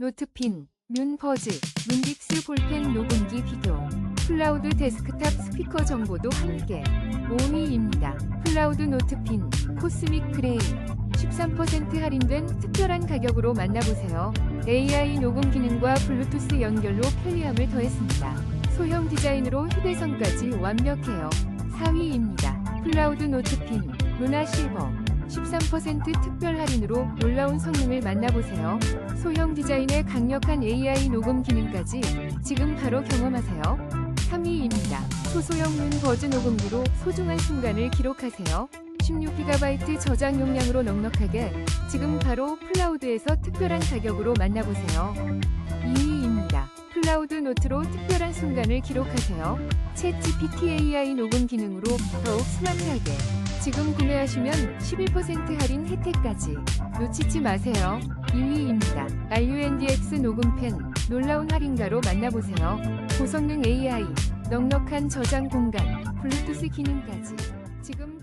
노트핀, 뮨퍼즈, 문빅스 볼펜 녹음기 비교, 클라우드 데스크탑 스피커 정보도 함께 5위입니다. 클라우드 노트핀, 코스믹 그레이 13% 할인된 특별한 가격으로 만나보세요. AI 녹음 기능과 블루투스 연결로 편리함을 더했습니다. 소형 디자인으로 휴대성까지 완벽해요. 4위입니다. 클라우드 노트핀, 루나 실버 13% 특별 할인으로 놀라운 성능을 만나보세요. 소형 디자인의 강력한 AI 녹음 기능까지 지금 바로 경험하세요. 3위입니다. 소소형 문 버즈 녹음기로 소중한 순간을 기록하세요. 16GB 저장 용량으로 넉넉하게 지금 바로 클라우드에서 특별한 가격으로 만나보세요. 2위입니다. 클라우드 노트로 특별한 순간을 기록하세요. 챗 GPT AI 녹음 기능으로 더욱 스마트하게 지금 구매하시면 11% 할인 혜택까지 놓치지 마세요. 2위입니다. RUNDX 녹음펜 놀라운 할인가로 만나보세요. 고성능 AI 넉넉한 저장 공간 블루투스 기능까지 지금